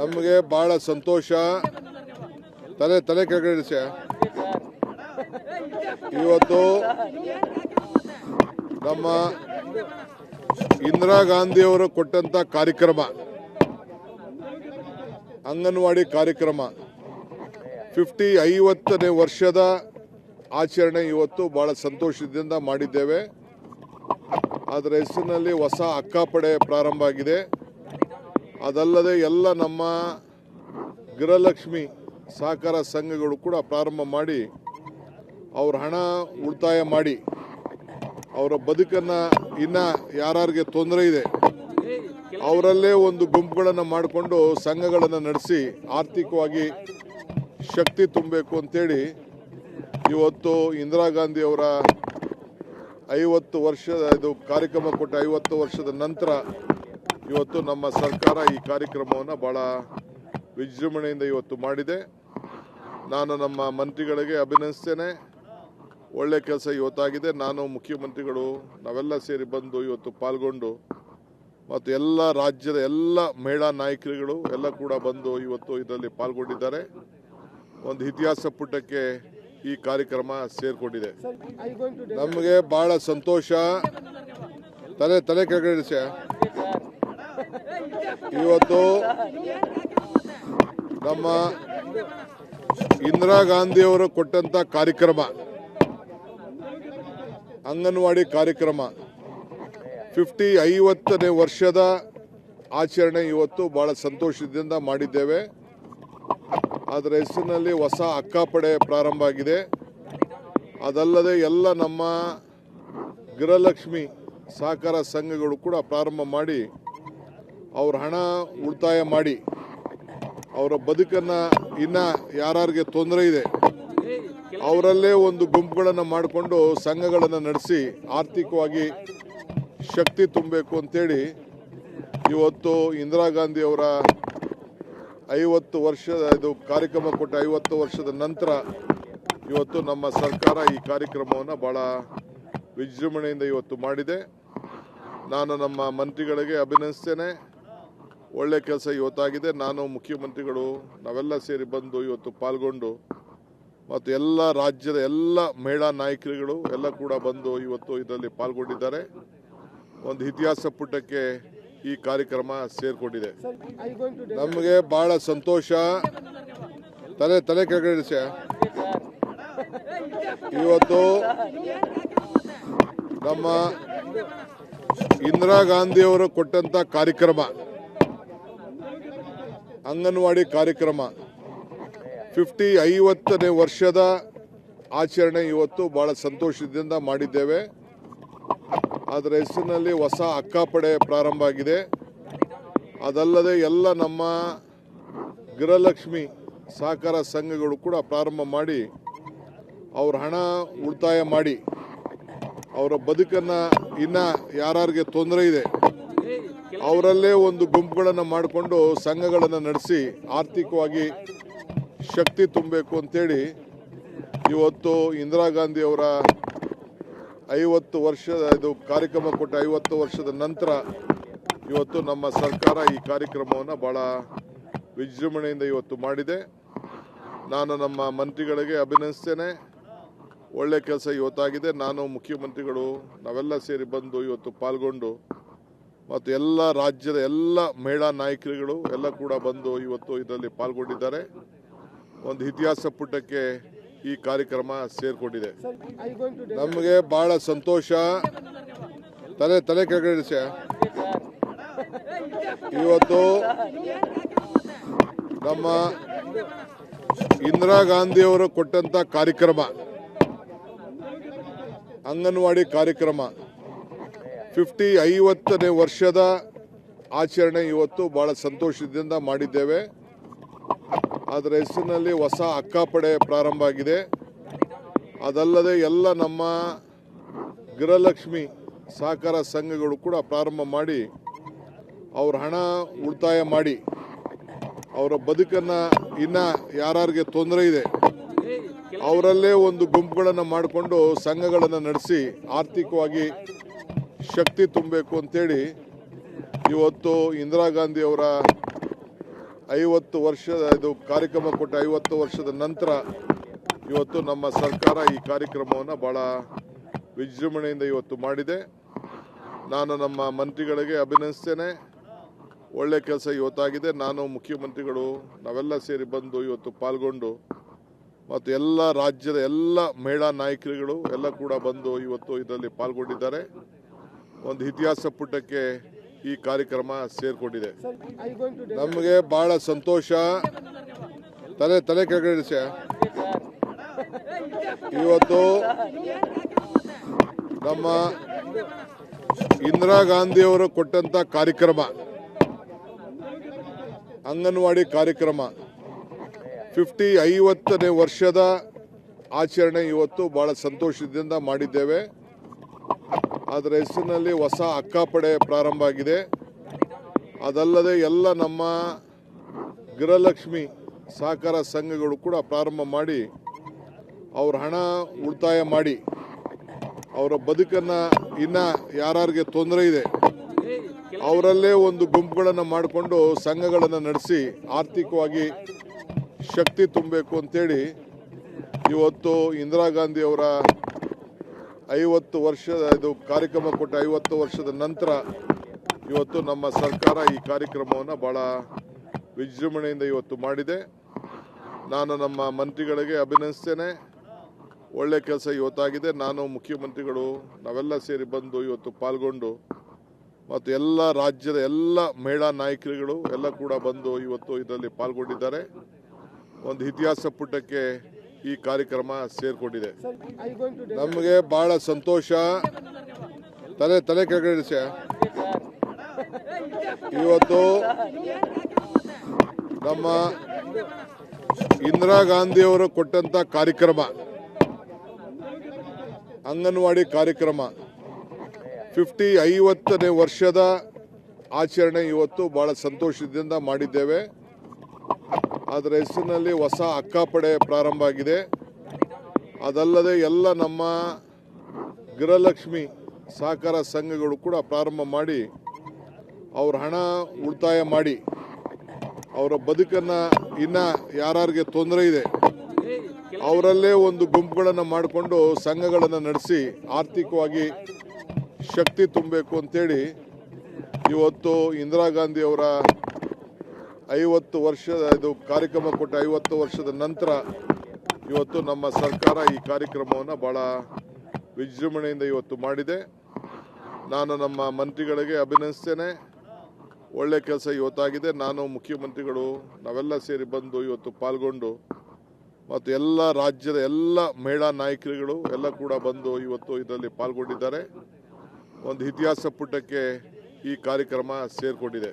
ನಮಗೆ ಬಹಳ ಸಂತೋಷ. ತಲೆ ತಲೆ ಕೆಳಗಡೆ ಇವತ್ತು ನಮ್ಮ ಇಂದಿರಾ ಗಾಂಧಿಯವರು ಕೊಟ್ಟಂತ ಕಾರ್ಯಕ್ರಮ, ಅಂಗನವಾಡಿ ಕಾರ್ಯಕ್ರಮ ಫಿಫ್ಟಿ ಐವತ್ತನೇ ವರ್ಷದ ಆಚರಣೆ ಇವತ್ತು ಬಹಳ ಸಂತೋಷದಿಂದ ಮಾಡಿದ್ದೇವೆ. ಅದರ ಹೆಸರಿನಲ್ಲಿ ಹೊಸ ಅಕ್ಕಪಡೆ ಪ್ರಾರಂಭ ಆಗಿದೆ. ಅದಲ್ಲದೆ ಎಲ್ಲ ನಮ್ಮ ಗೃಹಲಕ್ಷ್ಮಿ ಸಹಕಾರ ಸಂಘಗಳು ಕೂಡ ಪ್ರಾರಂಭ ಮಾಡಿ ಅವ್ರ ಹಣ ಉಳಿತಾಯ ಮಾಡಿ ಅವರ ಬದುಕನ್ನು ಇನ್ನ ಯಾರಿಗೆ ತೊಂದರೆ ಇದೆ, ಅವರಲ್ಲೇ ಒಂದು ಗುಂಪುಗಳನ್ನು ಮಾಡಿಕೊಂಡು ಸಂಘಗಳನ್ನು ನಡೆಸಿ ಆರ್ಥಿಕವಾಗಿ ಶಕ್ತಿ ತುಂಬಬೇಕು ಅಂತೇಳಿ ಇವತ್ತು ಇಂದಿರಾ ಗಾಂಧಿ ಅವರ ಐವತ್ತು ವರ್ಷದ ಇದು ಕಾರ್ಯಕ್ರಮ ಕೊಟ್ಟ ಐವತ್ತು ವರ್ಷದ ನಂತರ ಇವತ್ತು ನಮ್ಮ ಸರ್ಕಾರ ಈ ಕಾರ್ಯಕ್ರಮವನ್ನು ಬಹಳ ವಿಜೃಂಭಣೆಯಿಂದ ಇವತ್ತು ಮಾಡಿದೆ. ನಾನು ನಮ್ಮ ಮಂತ್ರಿಗಳಿಗೆ ಅಭಿನಂದಿಸ್ತೇನೆ. ಒಳ್ಳೆ ಕೆಲಸ ಇವತ್ತಾಗಿದೆ. ನಾನು ಮುಖ್ಯಮಂತ್ರಿಗಳು ನಾವೆಲ್ಲ ಸೇರಿ ಬಂದು ಇವತ್ತು ಪಾಲ್ಗೊಂಡು ಮತ್ತು ಎಲ್ಲ ರಾಜ್ಯದ ಎಲ್ಲ ಮಹಿಳಾ ನಾಯಕರುಗಳು ಎಲ್ಲ ಕೂಡ ಬಂದು ಇವತ್ತು ಇದರಲ್ಲಿ ಪಾಲ್ಗೊಂಡಿದ್ದಾರೆ. ಒಂದು ಇತಿಹಾಸ ಪುಟಕ್ಕೆ ಈ ಕಾರ್ಯಕ್ರಮ ಸೇರಿಕೊಂಡಿದೆ. ನಮಗೆ ಭಾಳ ಸಂತೋಷ. ತಲೆ ತಲೆ ಕೆಳಗಡೆ. ಇವತ್ತು ನಮ್ಮ ಇಂದಿರಾ ಗಾಂಧಿಯವರು ಕೊಟ್ಟಂತ ಕಾರ್ಯಕ್ರಮ, ಅಂಗನವಾಡಿ ಕಾರ್ಯಕ್ರಮ ಫಿಫ್ಟಿ ಐವತ್ತನೇ ವರ್ಷದ ಆಚರಣೆ ಇವತ್ತು ಬಹಳ ಸಂತೋಷದಿಂದ ಮಾಡಿದ್ದೇವೆ. ಅದರ ಹೆಸರಿನಲ್ಲಿ ಹೊಸ ಅಕ್ಕಪಡೆ ಪ್ರಾರಂಭ ಆಗಿದೆ. ಅದಲ್ಲದೆ ಎಲ್ಲ ನಮ್ಮ ಗೃಹಲಕ್ಷ್ಮಿ ಸಹಕಾರ ಸಂಘಗಳು ಕೂಡ ಪ್ರಾರಂಭ ಮಾಡಿ ಅವ್ರ ಹಣ ಉಳಿತಾಯ ಮಾಡಿ ಅವರ ಬದುಕನ್ನು ಇನ್ನ ಯಾರಿಗೆ ತೊಂದರೆ ಇದೆ, ಅವರಲ್ಲೇ ಒಂದು ಗುಂಪುಗಳನ್ನು ಮಾಡಿಕೊಂಡು ಸಂಘಗಳನ್ನು ನಡೆಸಿ ಆರ್ಥಿಕವಾಗಿ ಶಕ್ತಿ ತುಂಬಬೇಕು ಅಂತೇಳಿ ಇವತ್ತು ಇಂದಿರಾ ಗಾಂಧಿ ಅವರ ಐವತ್ತು ವರ್ಷದ ಇದು ಕಾರ್ಯಕ್ರಮ ಕೊಟ್ಟ ಐವತ್ತು ವರ್ಷದ ನಂತರ ಇವತ್ತು ನಮ್ಮ ಸರ್ಕಾರ ಈ ಕಾರ್ಯಕ್ರಮವನ್ನು ಬಹಳ ವಿಜೃಂಭಣೆಯಿಂದ ಇವತ್ತು ಮಾಡಿದೆ. ನಾನು ನಮ್ಮ ಮಂತ್ರಿಗಳಿಗೆ ಅಭಿನಂದಿಸ್ತೇನೆ. ಒಳ್ಳೆ ಕೆಲಸ ಇವತ್ತಾಗಿದೆ. ನಾನು ಮುಖ್ಯಮಂತ್ರಿಗಳು ನಾವೆಲ್ಲ ಸೇರಿ ಬಂದು ಇವತ್ತು ಪಾಲ್ಗೊಂಡು ಮತ್ತು ಎಲ್ಲ ರಾಜ್ಯದ ಎಲ್ಲ ಮಹಿಳಾ ನಾಯಕರುಗಳು ಎಲ್ಲ ಕೂಡ ಬಂದು ಇವತ್ತು ಇದರಲ್ಲಿ ಪಾಲ್ಗೊಂಡಿದ್ದಾರೆ. ಒಂದು ಇತಿಹಾಸ ಪುಟಕ್ಕೆ ಈ ಕಾರ್ಯಕ್ರಮ ಸೇರಿಕೊಂಡಿದೆ. ನಮಗೆ ಬಹಳ ಸಂತೋಷ. ತಲೆ ತಲೆ ಕೆಳಗಡೆ. ಇವತ್ತು ನಮ್ಮ ಇಂದಿರಾ ಗಾಂಧಿಯವರು ಕೊಟ್ಟಂತ ಕಾರ್ಯಕ್ರಮ. ಅಂಗನವಾಡಿ ಕಾರ್ಯಕ್ರಮ. ಫಿಫ್ಟಿ ಐವತ್ತನೇ ವರ್ಷದ ಆಚರಣೆ ಇವತ್ತು ಬಹಳ ಸಂತೋಷದಿಂದ ಮಾಡಿದ್ದೇವೆ. ಅದರ ಹೆಸರಿನಲ್ಲಿ ಹೊಸ ಅಕ್ಕಪಡೆ ಪ್ರಾರಂಭ ಆಗಿದೆ. ಅದಲ್ಲದೆ ಎಲ್ಲ ನಮ್ಮ ಗೃಹಲಕ್ಷ್ಮಿ ಸಹಕಾರ ಸಂಘಗಳು ಕೂಡ ಪ್ರಾರಂಭ ಮಾಡಿ, ಅವ್ರ ಹಣ ಉಳಿತಾಯ ಮಾಡಿ, ಅವರ ಬದುಕನ್ನು ಇನ್ನ ಯಾರಿಗೆ ತೊಂದರೆ ಇದೆ ಅವರಲ್ಲೇ ಒಂದು ಗುಂಪುಗಳನ್ನು ಮಾಡಿಕೊಂಡು ಸಂಘಗಳನ್ನು ನಡೆಸಿ ಆರ್ಥಿಕವಾಗಿ ಶಕ್ತಿ ತುಂಬಬೇಕು ಅಂತೇಳಿ ಇವತ್ತು ಇಂದಿರಾ ಗಾಂಧಿ ಅವರ ಐವತ್ತು ವರ್ಷದ ಇದು ಕಾರ್ಯಕ್ರಮ ಕೊಟ್ಟ ಐವತ್ತು ವರ್ಷದ ನಂತರ ಇವತ್ತು ನಮ್ಮ ಸರ್ಕಾರ ಈ ಕಾರ್ಯಕ್ರಮವನ್ನು ಭಾಳ ವಿಜೃಂಭಣೆಯಿಂದ ಇವತ್ತು ಮಾಡಿದೆ. ನಾನು ನಮ್ಮ ಮಂತ್ರಿಗಳಿಗೆ ಅಭಿನಂದಿಸ್ತೇನೆ. ಒಳ್ಳೆ ಕೆಲಸ ಇವತ್ತಾಗಿದೆ. ನಾನು ಮುಖ್ಯಮಂತ್ರಿಗಳು ನಾವೆಲ್ಲ ಸೇರಿ ಬಂದು ಇವತ್ತು ಪಾಲ್ಗೊಂಡು ಮತ್ತು ಎಲ್ಲ ರಾಜ್ಯದ ಎಲ್ಲ ಮಹಿಳಾ ನಾಯಕರುಗಳು ಎಲ್ಲ ಕೂಡ ಬಂದು ಇವತ್ತು ಇದರಲ್ಲಿ ಪಾಲ್ಗೊಂಡಿದ್ದಾರೆ. ಒಂದು ಇತಿಹಾಸ ಪುಟಕ್ಕೆ ಈ ಕಾರ್ಯಕ್ರಮ ಸೇರಿಕೊಂಡಿದೆ. ನಮಗೆ ಬಹಳ ಸಂತೋಷ. ತಲೆ ತಲೆ ಕೆಳಗಡೆ. ಇವತ್ತು ನಮ್ಮ ಇಂದಿರಾ ಗಾಂಧಿಯವರು ಕೊಟ್ಟಂತ ಕಾರ್ಯಕ್ರಮ, ಅಂಗನವಾಡಿ ಕಾರ್ಯಕ್ರಮ. ಫಿಫ್ಟಿ ಐವತ್ತನೇ ವರ್ಷದ ಆಚರಣೆ ಇವತ್ತು ಬಹಳ ಸಂತೋಷದಿಂದ ಮಾಡಿದ್ದೇವೆ. ಅದರ ಹೆಸರಿನಲ್ಲಿ ಹೊಸ ಅಕ್ಕಪಡೆ ಪ್ರಾರಂಭ ಆಗಿದೆ. ಅದಲ್ಲದೆ ಎಲ್ಲ ನಮ್ಮ ಗೃಹಲಕ್ಷ್ಮಿ ಸಹಕಾರ ಸಂಘಗಳು ಕೂಡ ಪ್ರಾರಂಭ ಮಾಡಿ, ಅವ್ರ ಹಣ ಉಳಿತಾಯ ಮಾಡಿ, ಅವರ ಬದುಕನ್ನು ಇನ್ನ ಯಾರಿಗೆ ತೊಂದರೆ ಇದೆ, ಅವರಲ್ಲೇ ಒಂದು ಗುಂಪುಗಳನ್ನು ಮಾಡಿಕೊಂಡು ಸಂಘಗಳನ್ನು ನಡೆಸಿ ಆರ್ಥಿಕವಾಗಿ ಶಕ್ತಿ ತುಂಬಬೇಕು ಅಂತೇಳಿ ಇವತ್ತು ಇಂದಿರಾ ಗಾಂಧಿ ಅವರ ಐವತ್ತು ವರ್ಷದ ಇದು ಕಾರ್ಯಕ್ರಮ ಕೊಟ್ಟ ಐವತ್ತು ವರ್ಷದ ನಂತರ ಇವತ್ತು ನಮ್ಮ ಸರ್ಕಾರ ಈ ಕಾರ್ಯಕ್ರಮವನ್ನು ಭಾಳ ವಿಜೃಂಭಣೆಯಿಂದ ಇವತ್ತು ಮಾಡಿದೆ. ನಾನು ನಮ್ಮ ಮಂತ್ರಿಗಳಿಗೆ ಅಭಿನಂದಿಸ್ತೇನೆ. ಒಳ್ಳೆ ಕೆಲಸ ಇವತ್ತಾಗಿದೆ. ನಾನು ಮುಖ್ಯಮಂತ್ರಿಗಳು ನಾವೆಲ್ಲ ಸೇರಿ ಬಂದು ಇವತ್ತು ಪಾಲ್ಗೊಂಡು ಮತ್ತು ಎಲ್ಲ ರಾಜ್ಯದ ಎಲ್ಲ ಮಹಿಳಾ ನಾಯಕರುಗಳು ಎಲ್ಲ ಕೂಡ ಬಂದು ಇವತ್ತು ಇದರಲ್ಲಿ ಪಾಲ್ಗೊಂಡಿದ್ದಾರೆ. ಒಂದು ಇತಿಹಾಸ ಪುಟಕ್ಕೆ ಈ ಕಾರ್ಯಕ್ರಮ ಸೇರಿಕೊಂಡಿದೆ. ನಮಗೆ ಬಹಳ ಸಂತೋಷ. ತಲೆ ತಲೆ ಕೆಳಗಡೆ ಸರ್. ಇವತ್ತು ನಮ್ಮ ಇಂದಿರಾ ಗಾಂಧಿಯವರು ಕೊಟ್ಟಂತ ಕಾರ್ಯಕ್ರಮ ಅಂಗನವಾಡಿ ಕಾರ್ಯಕ್ರಮ ಫಿಫ್ಟಿ ಐವತ್ತನೇ ವರ್ಷದ ಆಚರಣೆ ಇವತ್ತು ಬಹಳ ಸಂತೋಷದಿಂದ ಮಾಡಿದ್ದೇವೆ. ಅದರ ಹೆಸರಿನಲ್ಲಿ ಹೊಸ ಅಕ್ಕಪಡೆ ಪ್ರಾರಂಭ ಆಗಿದೆ. ಅದಲ್ಲದೆ ಎಲ್ಲ ನಮ್ಮ ಗೃಹಲಕ್ಷ್ಮಿ ಸಹಕಾರ ಸಂಘಗಳು ಕೂಡ ಪ್ರಾರಂಭ ಮಾಡಿ, ಅವ್ರ ಹಣ ಉಳಿತಾಯ ಮಾಡಿ, ಅವರ ಬದುಕನ್ನು ಇನ್ನ ಯಾರಿಗೆ ತೊಂದರೆ ಇದೆ, ಅವರಲ್ಲೇ ಒಂದು ಗುಂಪುಗಳನ್ನು ಮಾಡಿಕೊಂಡು ಸಂಘಗಳನ್ನು ನಡೆಸಿ ಆರ್ಥಿಕವಾಗಿ ಶಕ್ತಿ ತುಂಬಬೇಕು ಅಂತೇಳಿ ಇವತ್ತು ಇಂದಿರಾ ಗಾಂಧಿ ಅವರ ಐವತ್ತು ವರ್ಷದ ಇದು ಕಾರ್ಯಕ್ರಮ ಕೊಟ್ಟ ಐವತ್ತು ವರ್ಷದ ನಂತರ ಇವತ್ತು ನಮ್ಮ ಸರ್ಕಾರ ಈ ಕಾರ್ಯಕ್ರಮವನ್ನು ಭಾಳ ವಿಜೃಂಭಣೆಯಿಂದ ಇವತ್ತು ಮಾಡಿದೆ. ನಾನು ನಮ್ಮ ಮಂತ್ರಿಗಳಿಗೆ ಅಭಿನಂದಿಸ್ತೇನೆ. ಒಳ್ಳೆ ಕೆಲಸ ಇವತ್ತಾಗಿದೆ. ನಾನು ಮುಖ್ಯಮಂತ್ರಿಗಳು ನಾವೆಲ್ಲ ಸೇರಿ ಬಂದು ಇವತ್ತು ಪಾಲ್ಗೊಂಡು ಮತ್ತು ಎಲ್ಲ ರಾಜ್ಯದ ಎಲ್ಲ ಮಹಿಳಾ ನಾಯಕರುಗಳು ಎಲ್ಲ ಕೂಡ ಬಂದು ಇವತ್ತು ಇದರಲ್ಲಿ ಪಾಲ್ಗೊಂಡಿದ್ದಾರೆ. ಒಂದು ಇತಿಹಾಸ ಪುಟಕ್ಕೆ ಈ ಕಾರ್ಯಕ್ರಮ ಸೇರ್ಕೊಂಡಿದೆ. ನಮಗೆ ಬಹಳ ಸಂತೋಷ. ತಲೆ ತಲೆ ಕೆಳಗಡೆ. ಇವತ್ತು ನಮ್ಮ ಇಂದಿರಾ ಗಾಂಧಿಯವರು ಕೊಟ್ಟಂತ ಕಾರ್ಯಕ್ರಮ ಅಂಗನವಾಡಿ ಕಾರ್ಯಕ್ರಮ ಫಿಫ್ಟಿ ಐವತ್ತನೇ ವರ್ಷದ ಆಚರಣೆ ಇವತ್ತು ಬಹಳ ಸಂತೋಷದಿಂದ ಮಾಡಿದ್ದೇವೆ. ಅದರ ಹೆಸರಿನಲ್ಲಿ ಹೊಸ ಅಕ್ಕಪಡೆ ಪ್ರಾರಂಭ ಆಗಿದೆ. ಅದಲ್ಲದೆ ಎಲ್ಲ ನಮ್ಮ ಗೃಹಲಕ್ಷ್ಮಿ ಸಹಕಾರ ಸಂಘಗಳು ಕೂಡ ಪ್ರಾರಂಭ ಮಾಡಿ, ಅವ್ರ ಹಣ ಉಳಿತಾಯ ಮಾಡಿ, ಅವರ ಬದುಕನ್ನು ಇನ್ನ ಯಾರಿಗೆ ತೊಂದರೆ ಇದೆ, ಅವರಲ್ಲೇ ಒಂದು ಗುಂಪುಗಳನ್ನು ಮಾಡಿಕೊಂಡು ಸಂಘಗಳನ್ನು ನಡೆಸಿ ಆರ್ಥಿಕವಾಗಿ ಶಕ್ತಿ ತುಂಬಬೇಕು ಅಂತೇಳಿ ಇವತ್ತು ಇಂದಿರಾ ಗಾಂಧಿ ಅವರ ಐವತ್ತು ವರ್ಷದ ಇದು ಕಾರ್ಯಕ್ರಮ ಕೊಟ್ಟ ಐವತ್ತು ವರ್ಷದ ನಂತರ ಇವತ್ತು ನಮ್ಮ ಸರ್ಕಾರ ಈ ಕಾರ್ಯಕ್ರಮವನ್ನು ಭಾಳ ವಿಜೃಂಭಣೆಯಿಂದ ಇವತ್ತು ಮಾಡಿದೆ. ನಾನು ನಮ್ಮ ಮಂತ್ರಿಗಳಿಗೆ ಅಭಿನಂದಿಸ್ತೇನೆ. ಒಳ್ಳೆ ಕೆಲಸ ಇವತ್ತಾಗಿದೆ. ನಾನು ಮುಖ್ಯಮಂತ್ರಿಗಳು ನಾವೆಲ್ಲ ಸೇರಿ ಬಂದು ಇವತ್ತು ಪಾಲ್ಗೊಂಡು ಮತ್ತು ಎಲ್ಲ ರಾಜ್ಯದ ಎಲ್ಲ ಮಹಿಳಾ ನಾಯಕರುಗಳು ಎಲ್ಲ ಕೂಡ ಬಂದು ಇವತ್ತು ಇದರಲ್ಲಿ ಪಾಲ್ಗೊಂಡಿದ್ದಾರೆ. ಒಂದು ಇತಿಹಾಸ ಪುಟಕ್ಕೆ ಈ ಕಾರ್ಯಕ್ರಮ ಸೇರ್ಕೊಂಡಿದೆ.